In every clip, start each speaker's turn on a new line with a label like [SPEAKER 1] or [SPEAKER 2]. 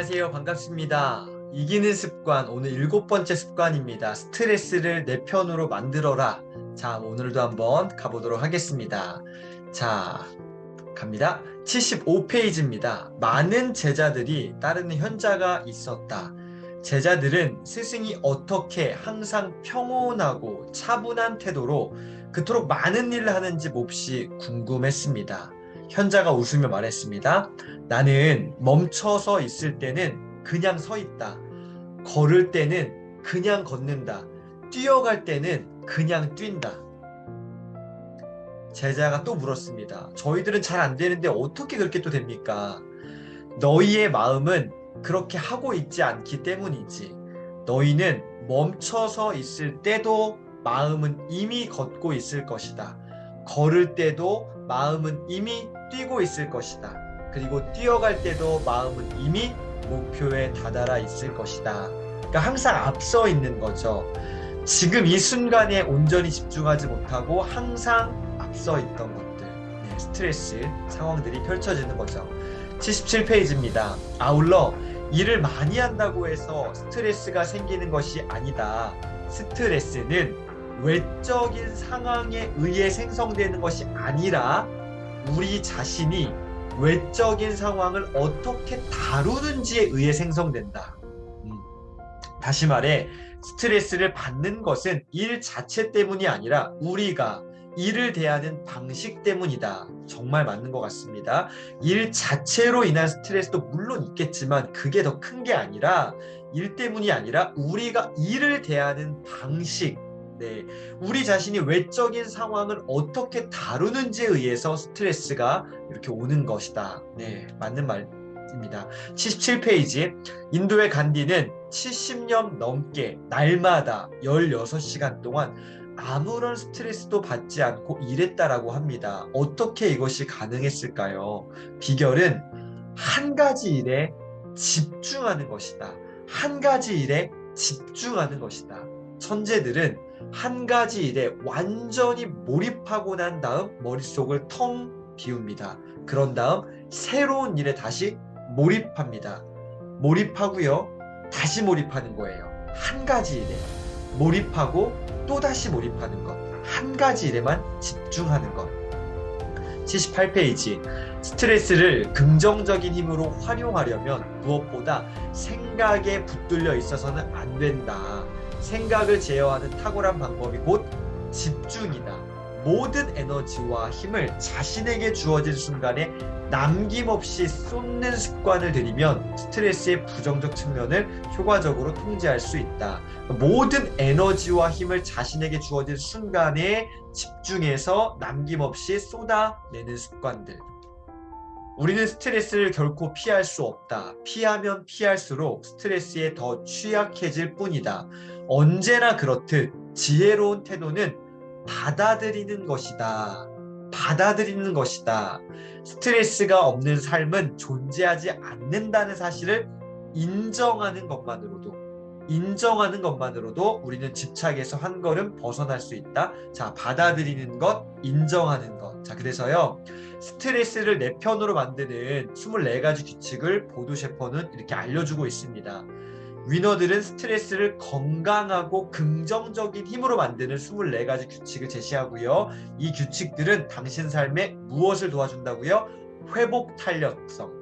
[SPEAKER 1] 안녕하세요. 반갑습니다. 이기는 습관, 오늘 일곱 번째 습관입니다. 스트레스를 내 편으로 만들어라. 자, 오늘도 한번 가보도록 하겠습니다. 자, 갑니다. 75페이지입니다. 많은 제자들이 따르는 현자가 있었다. 제자들은 스승이 어떻게 항상 평온하고 차분한 태도로 그토록 많은 일을 하는지 몹시 궁금했습니다. 현자가 웃으며 말했습니다. 나는 멈춰서 있을 때는 그냥 서 있다. 걸을 때는 그냥 걷는다. 뛰어갈 때는 그냥 뛴다. 제자가 또 물었습니다. 저희들은 잘 안 되는데 어떻게 그렇게 또 됩니까? 너희의 마음은 그렇게 하고 있지 않기 때문이지. 너희는 멈춰서 있을 때도 마음은 이미 걷고 있을 것이다. 걸을 때도 마음은 이미 뛰고 있을 것이다. 그리고 뛰어갈 때도 마음은 이미 목표에 다다라 있을 것이다. 그러니까 항상 앞서 있는 거죠. 지금 이 순간에 온전히 집중하지 못하고 항상 앞서 있던 것들, 네, 스트레스 상황들이 펼쳐지는 거죠. 77페이지입니다. 아울러 일을 많이 한다고 해서 스트레스가 생기는 것이 아니다. 스트레스는 외적인 상황에 의해 생성되는 것이 아니라 우리 자신이 외적인 상황을 어떻게 다루는지에 의해 생성된다. 음. 다시 말해 스트레스를 받는 것은 일 자체 때문이 아니라 우리가 일을 대하는 방식 때문이다. 정말 맞는 것 같습니다. 일 자체로 인한 스트레스도 물론 있겠지만 그게 더 큰 게 아니라 일 때문이 아니라 우리가 일을 대하는 방식, 네, 우리 자신이 외적인 상황을 어떻게 다루는지에 의해서 스트레스가 이렇게 오는 것이다. 네, 맞는 말입니다. 77페이지 인도의 간디는 70년 넘게 날마다 16시간 동안 아무런 스트레스도 받지 않고 일했다라고 합니다. 어떻게 이것이 가능했을까요? 비결은 한 가지 일에 집중하는 것이다. 한 가지 일에 집중하는 것이다. 천재들은 한 가지 일에 완전히 몰입하고 난 다음 머릿속을 텅 비웁니다. 그런 다음 새로운 일에 다시 몰입합니다. 몰입하고요. 다시 몰입하는 거예요. 한 가지 일에 몰입하고 또 다시 몰입하는 것. 한 가지 일에만 집중하는 것. 78페이지. 스트레스를 긍정적인 힘으로 활용하려면 무엇보다 생각에 붙들려 있어서는 안 된다. 생각을 제어하는 탁월한 방법이 곧 집중이다. 모든 에너지와 힘을 자신에게 주어진 순간에 남김없이 쏟는 습관을 들이면 스트레스의 부정적 측면을 효과적으로 통제할 수 있다. 모든 에너지와 힘을 자신에게 주어진 순간에 집중해서 남김없이 쏟아내는 습관들. 우리는 스트레스를 결코 피할 수 없다. 피하면 피할수록 스트레스에 더 취약해질 뿐이다. 언제나 그렇듯 지혜로운 태도는 받아들이는 것이다. 받아들이는 것이다. 스트레스가 없는 삶은 존재하지 않는다는 사실을 인정하는 것만으로도 인정하는 것만으로도 우리는 집착에서 한 걸음 벗어날 수 있다. 자, 받아들이는 것, 인정하는 것. 자, 그래서요. 스트레스를 내 편으로 만드는 24가지 규칙을 보도 셰퍼는 이렇게 알려주고 있습니다. 위너들은 스트레스를 건강하고 긍정적인 힘으로 만드는 24가지 규칙을 제시하고요. 이 규칙들은 당신 삶에 무엇을 도와준다고요? 회복 탄력성.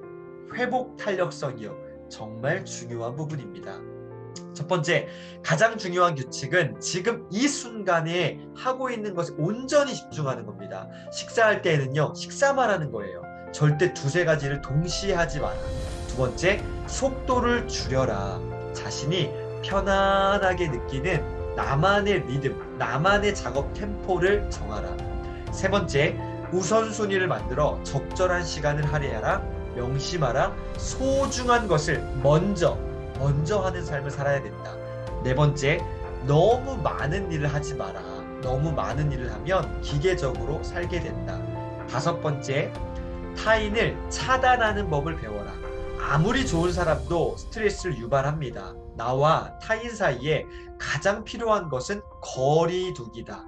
[SPEAKER 1] 회복 탄력성이요. 정말 중요한 부분입니다. 첫 번째, 가장 중요한 규칙은 지금 이 순간에 하고 있는 것에 온전히 집중하는 겁니다. 식사할 때에는요, 식사만 하는 거예요. 절대 두세 가지를 동시에 하지 마라. 두 번째, 속도를 줄여라. 자신이 편안하게 느끼는 나만의 리듬, 나만의 작업 템포를 정하라. 세 번째, 우선순위를 만들어 적절한 시간을 할애하라. 명심하라. 소중한 것을 먼저, 먼저 하는 삶을 살아야 된다. 네 번째, 너무 많은 일을 하지 마라. 너무 많은 일을 하면 기계적으로 살게 된다. 다섯 번째, 타인을 차단하는 법을 배워라. 아무리 좋은 사람도 스트레스를 유발합니다. 나와 타인 사이에 가장 필요한 것은 거리두기다.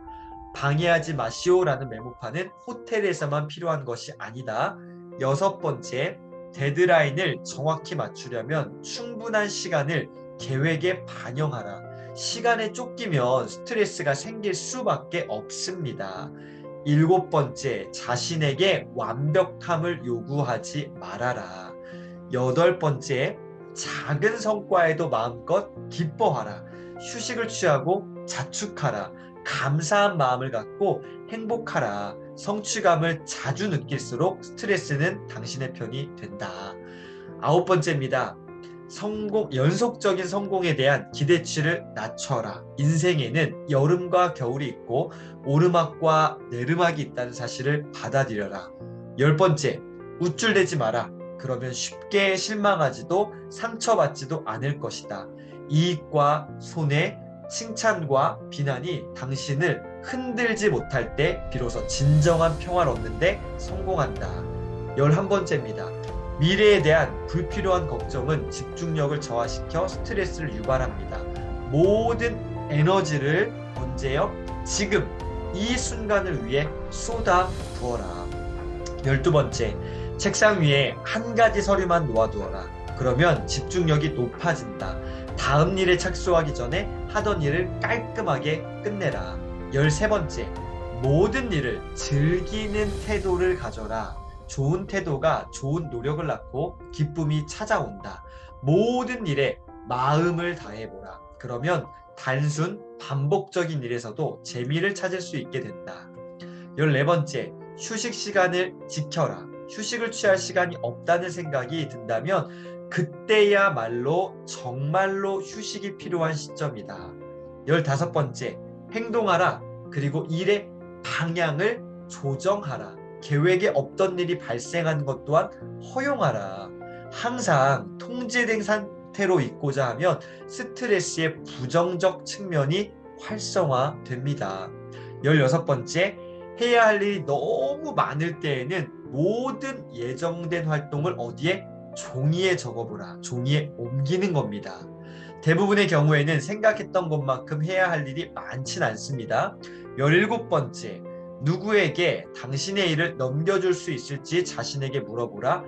[SPEAKER 1] 방해하지 마시오라는 메모판은 호텔에서만 필요한 것이 아니다. 여섯 번째, 데드라인을 정확히 맞추려면 충분한 시간을 계획에 반영하라. 시간에 쫓기면 스트레스가 생길 수밖에 없습니다. 일곱 번째, 자신에게 완벽함을 요구하지 말아라. 여덟 번째, 작은 성과에도 마음껏 기뻐하라. 휴식을 취하고 자축하라. 감사한 마음을 갖고 행복하라. 성취감을 자주 느낄수록 스트레스는 당신의 편이 된다. 아홉 번째입니다. 성공, 연속적인 성공에 대한 기대치를 낮춰라. 인생에는 여름과 겨울이 있고 오르막과 내르막이 있다는 사실을 받아들여라. 열 번째, 우쭐대지 마라. 그러면 쉽게 실망하지도 상처받지도 않을 것이다. 이익과 손해, 칭찬과 비난이 당신을 흔들지 못할 때 비로소 진정한 평화를 얻는데 성공한다. 열한 번째입니다. 미래에 대한 불필요한 걱정은 집중력을 저하시켜 스트레스를 유발합니다. 모든 에너지를 언제요? 지금 이 순간을 위해 쏟아 부어라. 열두 번째, 책상 위에 한 가지 서류만 놓아두어라. 그러면 집중력이 높아진다. 다음 일에 착수하기 전에 하던 일을 깔끔하게 끝내라. 열세 번째, 모든 일을 즐기는 태도를 가져라. 좋은 태도가 좋은 노력을 낳고 기쁨이 찾아온다. 모든 일에 마음을 다해보라. 그러면 단순 반복적인 일에서도 재미를 찾을 수 있게 된다. 열네 번째, 휴식 시간을 지켜라. 휴식을 취할 시간이 없다는 생각이 든다면 그때야말로 정말로 휴식이 필요한 시점이다. 열다섯 번째, 행동하라. 그리고 일의 방향을 조정하라. 계획에 없던 일이 발생한 것 또한 허용하라. 항상 통제된 상태로 있고자 하면 스트레스의 부정적 측면이 활성화됩니다. 16번째, 해야 할 일이 너무 많을 때에는 모든 예정된 활동을 어디에 종이에 적어보라. 종이에 옮기는 겁니다. 대부분의 경우에는 생각했던 것만큼 해야 할 일이 많진 않습니다. 17번째, 누구에게 당신의 일을 넘겨줄 수 있을지 자신에게 물어보라.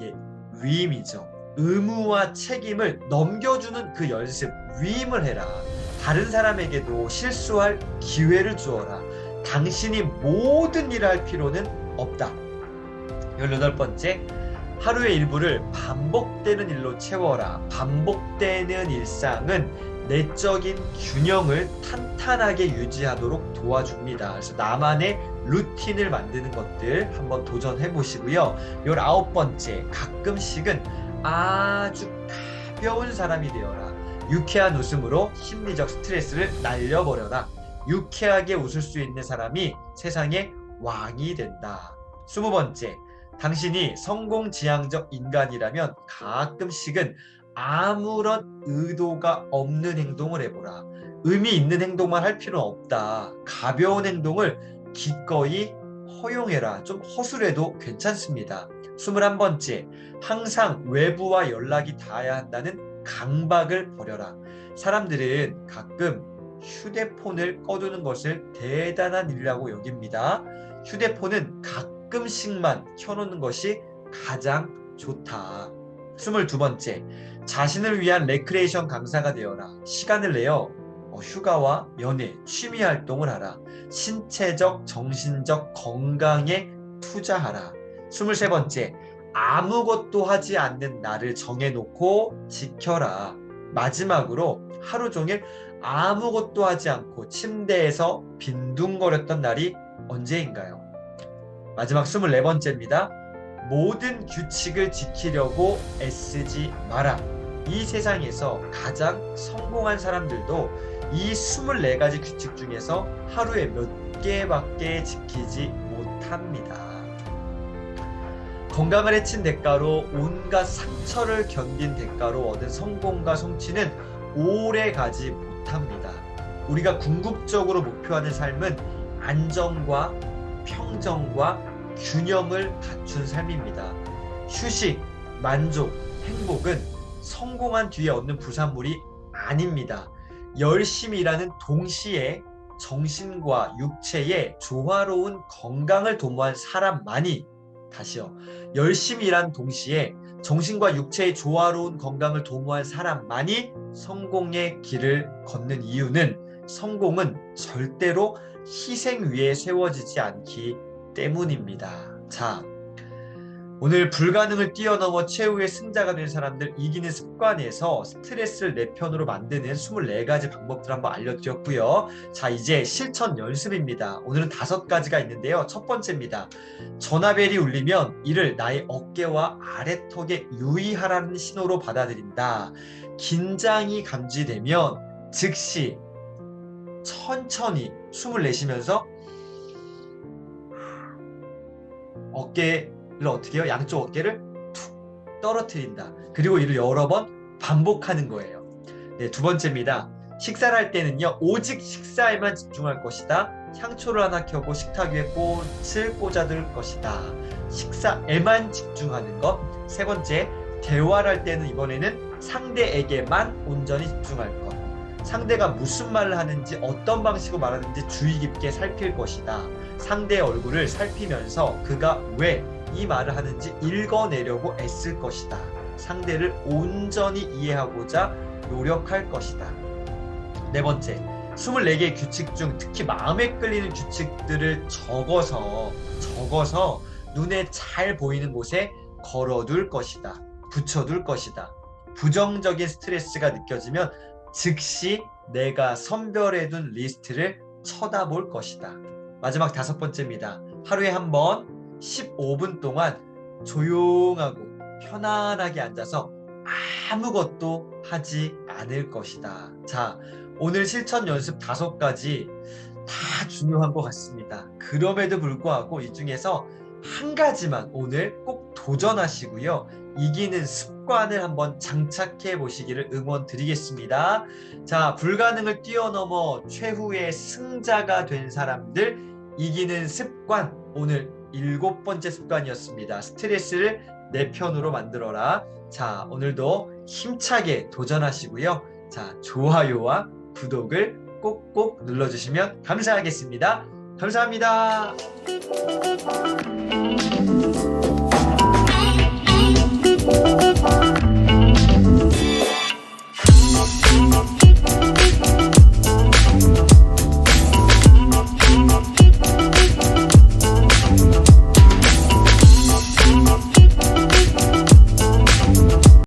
[SPEAKER 1] 예, 위임이죠. 의무와 책임을 넘겨주는 그 연습, 위임을 해라. 다른 사람에게도 실수할 기회를 주어라. 당신이 모든 일을 할 필요는 없다. 18번째, 하루의 일부를 반복되는 일로 채워라. 반복되는 일상은 내적인 균형을 탄탄하게 유지하도록 도와줍니다. 그래서 나만의 루틴을 만드는 것들 한번 도전해 보시고요. 19번째, 가끔씩은 아주 가벼운 사람이 되어라. 유쾌한 웃음으로 심리적 스트레스를 날려버려라. 유쾌하게 웃을 수 있는 사람이 세상의 왕이 된다. 20번째, 당신이 성공지향적 인간이라면 가끔씩은 아무런 의도가 없는 행동을 해보라. 의미 있는 행동만 할 필요는 없다. 가벼운 행동을 기꺼이 허용해라. 좀 허술해도 괜찮습니다. 21번째, 항상 외부와 연락이 닿아야 한다는 강박을 버려라. 사람들은 가끔 휴대폰을 꺼두는 것을 대단한 일이라고 여깁니다. 휴대폰은 가끔씩만 켜놓는 것이 가장 좋다. 22번째, 자신을 위한 레크레이션 강사가 되어라. 시간을 내어 휴가와 연애, 취미 활동을 하라. 신체적, 정신적 건강에 투자하라. 23번째, 아무것도 하지 않는 나를 정해놓고 지켜라. 마지막으로 하루 종일 아무것도 하지 않고 침대에서 빈둥거렸던 날이 언제인가요? 마지막 24번째입니다. 모든 규칙을 지키려고 애쓰지 마라. 이 세상에서 가장 성공한 사람들도 이 24가지 규칙 중에서 하루에 몇 개밖에 지키지 못합니다. 건강을 해친 대가로 온갖 상처를 견딘 대가로 얻은 성공과 성취는 오래 가지 못합니다. 우리가 궁극적으로 목표하는 삶은 안정과 평정과 균형을 갖춘 삶입니다. 휴식, 만족, 행복은 성공한 뒤에 얻는 부산물이 아닙니다. 열심히 일하는 동시에 정신과 육체의 조화로운 건강을 도모한 사람만이 다시요. 열심히 일하는 동시에 정신과 육체의 조화로운 건강을 도모한 사람만이 성공의 길을 걷는 이유는 성공은 절대로 희생 위에 세워지지 않기 때문입니다. 자, 오늘 불가능을 뛰어넘어 최후의 승자가 된 사람들 이기는 습관에서 스트레스를 내 편으로 만드는 24가지 방법들 한번 알려드렸고요. 자, 이제 실천 연습입니다. 오늘은 다섯 가지가 있는데요. 첫 번째입니다. 전화벨이 울리면 이를 나의 어깨와 아래턱에 유의하라는 신호로 받아들인다. 긴장이 감지되면 즉시 천천히 숨을 내쉬면서 어깨 를 어떻게 해요? 양쪽 어깨를 툭 떨어뜨린다. 그리고 이를 여러 번 반복하는 거예요. 네, 두 번째입니다. 식사를 할 때는요, 오직 식사에만 집중할 것이다. 향초를 하나 켜고 식탁 위에 꽃을 꽂아둘 것이다. 식사에만 집중하는 것. 세 번째, 대화를 할 때는 이번에는 상대에게만 온전히 집중할 것. 상대가 무슨 말을 하는지 어떤 방식으로 말하는지 주의 깊게 살필 것이다. 상대의 얼굴을 살피면서 그가 왜 이 말을 하는지 읽어내려고 애쓸 것이다. 상대를 온전히 이해하고자 노력할 것이다. 네 번째, 24개의 규칙 중 특히 마음에 끌리는 규칙들을 적어서 적어서 눈에 잘 보이는 곳에 걸어둘 것이다. 붙여둘 것이다. 부정적인 스트레스가 느껴지면 즉시 내가 선별해둔 리스트를 쳐다볼 것이다. 마지막 다섯 번째입니다. 하루에 한 번 15분 동안 조용하고 편안하게 앉아서 아무것도 하지 않을 것이다. 자, 오늘 실천 연습 다섯 가지 다 중요한 것 같습니다. 그럼에도 불구하고 이 중에서 한 가지만 오늘 꼭 도전하시고요. 이기는 습관을 한번 장착해 보시기를 응원 드리겠습니다. 자, 불가능을 뛰어넘어 최후의 승자가 된 사람들 이기는 습관 오늘 일곱 번째 습관이었습니다. 스트레스를 내 편으로 만들어라. 자, 오늘도 힘차게 도전하시고요. 자, 좋아요와 구독을 꼭꼭 눌러주시면 감사하겠습니다. 감사합니다.